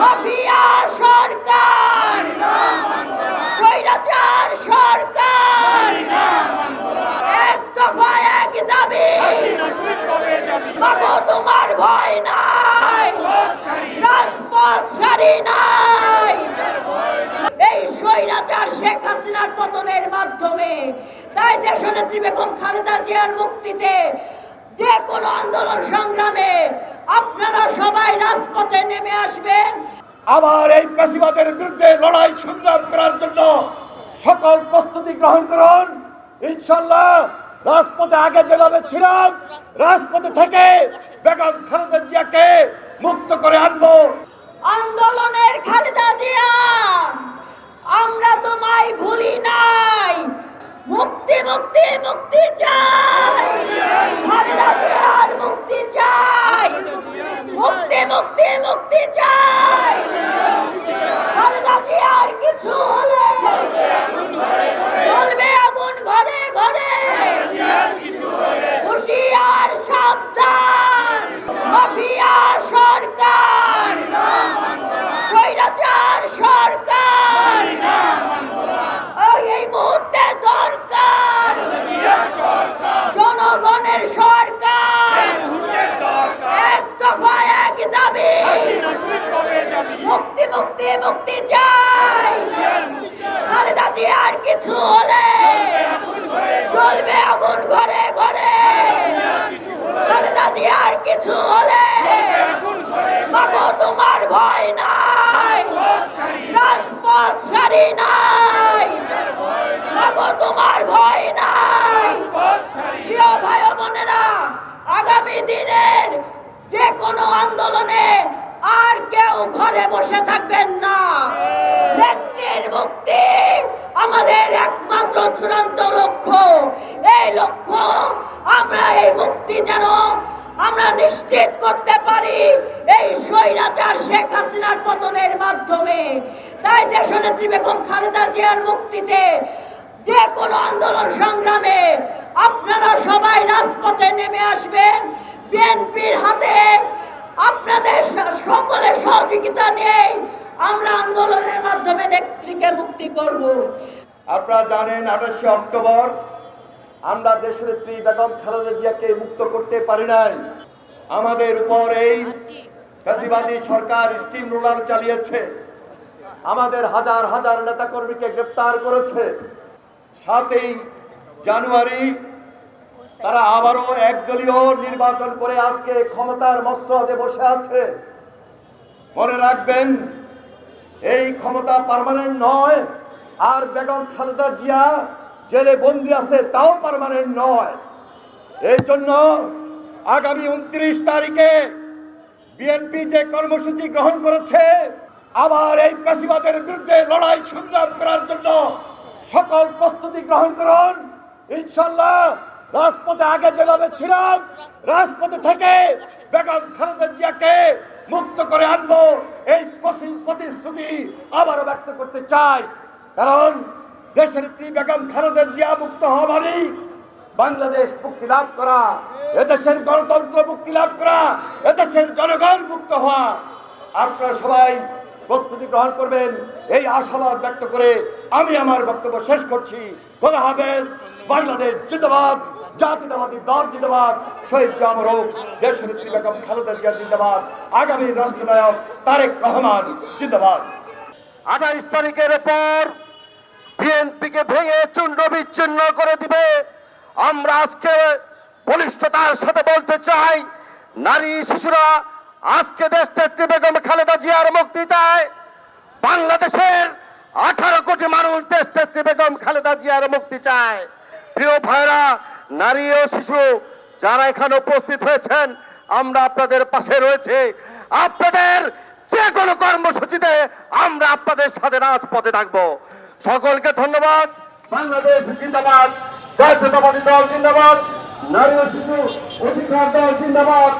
Mafia সরকার। স্বৈরাচার সরকার। এক দফা এক দাবি। মাগো তোমার ভয় নাই। রাজপথ ছাড়ি নাই। এই স্বৈরাচার শেখ হাসিনার পতনের মাধ্যমে, তাই দেশনেত্রী বেগম খালেদা জিয়ার মুক্তিতে যে কোনো আন্দোলন সংগ্রামে আপনারা সবাই রাজপথে নেমে আসবেন। আবার এই পেশিবাদের বিরুদ্ধে লড়াই সংগ্রাম করার জন্য সকল প্রস্তুতি গ্রহণ করুন। ইনশাল্লাহ রাজপথে আগে যেভাবে ছিলাম রাজপথে থেকে বেগম খালেদা জিয়াকে মুক্ত করে আনব। আন্দোলনের খালেদা জিয়া আমরা তোমায় ভুলি নাই। মুক্তি মুক্তি মুক্তি চাই খালেদা জিয়ার মুক্তি চাই মুক্তি মুক্তি মুক্তি চাই খালেদা জিয়ার কিছু হলে চলবে আগুন ঘরে ঘরে হুশিয়ার সাবধান মাফিয়া সরকার। স্বৈরাচার সরকার। এই মুহূর্তে দরকার। জনগণের সরকার। এক দফা এক দাবি। মুক্তি মুক্তি মুক্তি চাই। খালেদা কিছু হলে চলবে আগুন ঘরে ঘরে খালেদা জিয়ার কিছু হলে মাগো তোমার ভয় নাই। রাজপথ ছাড়ি নাই। মাগো তোমার ভয় নাই। প্রিয় ভাই বোনেরা, আগামী দিনের যে কোনো আন্দোলনে আর কেউ ঘরে বসে থাকবেন না। নেত্রীর মুক্তি আমাদের একমাত্র চূড়ান্ত লক্ষ্য। এই লক্ষ্য আমরা, এই মুক্তি যেন আমরা নিশ্চিত করতে পারি এই স্বৈরাচার শেখ হাসিনার পতনের মাধ্যমে। তাই দেশনেত্রী বেগম খালেদা জিয়ার মুক্তিতে যে কোনো আন্দোলন সংগ্রামে আপনারা সবাই রাজপথে নেমে আসবেন। বিএনপির হাতে আপনাদের স- সকলের সহযোগিতা নিয়ে আমরা আন্দোলনের মাধ্যমে নেত্রীকে মুক্তি করব। আপনারা জানেন আঠাশে অক্টোবর আমরা দেশনেত্রী বেগম খালেদা জিয়াকে মুক্ত করতে পারি নাই। আমাদের উপর এই ফ্যাসিবাদী সরকার স্টিম রোলার চালিয়েছে। আমাদের হাজার হাজার নেতাকর্মীকে গ্রেপ্তার করেছে। সাতই জানুয়ারি তারা আবারও একদলীয় নির্বাচন করে আজকে ক্ষমতার মস্তদে বসে আছে। মনে রাখবেন, এই ক্ষমতা পারমানেন্ট নয়, আর বেগম খালেদা জিয়া জেলে বন্দি আছে, তাও পার্মানেন্ট নয়। এই জন্য আগামী উনত্রিশ তারিখে বিএনপি যে কর্মসূচি গ্রহণ করেছে, আবার এই পেশিবাদের বিরুদ্ধে লড়াই সংগ্রাম করার জন্য সকল প্রস্তুতি গ্রহণ করুন। ইনশাল্লাহ রাজপথে আগে যেভাবে ছিলাম, রাজপথে থেকে বেগম খালেদা জিয়াকে মুক্ত করে আনব, এই প্রতিশ্রুতি আবারও ব্যক্ত করতে চাই। কারণ দেশের ত্রি বেগম খালেদা জিয়া মুক্ত হওয়া মানেই বাংলাদেশ মুক্তি লাভ করা, এদেশের গণতন্ত্র মুক্তি লাভ করা, এদেশের জনগণ মুক্ত হওয়া। আপনারা সবাই প্রস্তুতি গ্রহণ করবেন। এই আশাবাদ ব্যক্ত করে আমি আমার বক্তব্য শেষ করছি। খোদা হাফেজ, বাংলাদেশ জিন্দাবাদ, জাতীয়তাবাদী দল জিন্দাবাদ, শহীদ জামর হোক দেশ নেত্রী বেগম খালেদা জিয়া জিন্দাবাদ, আগামী রাষ্ট্রনায়ক তারেক রহমান জিন্দাবাদ। আঠাইশ তারিখের পর বিএনপিকে ভেঙে চূর্ণ বিচ্ছিন্ন করে দিবে। আমরা আজকে বলিষ্ঠতার সাথে বলতে চাই, নারী শিশুরা আজকে দেশ নেত্রী বেগম খালেদা জিয়ার মুক্তি চায়। বাংলাদেশের আঠারো কোটি মানুষ দেশ নেত্রী বেগম খালেদা জিয়ার মুক্তি চায়। প্রিয় ভাইরা, নারী ও শিশু যারা এখানে উপস্থিত হয়েছেন, আমরা আপনাদের পাশে রয়েছে। আপনাদের যে কোনো কর্মসূচিতে আমরা আপনাদের সাথে রাজপথে থাকব। সকলকে ধন্যবাদ। বাংলাদেশ জিন্দাবাদ। জাতীয়তাবাদী দল জিন্দাবাদ। নারী ও শিশু অধিকার দল জিন্দাবাদ।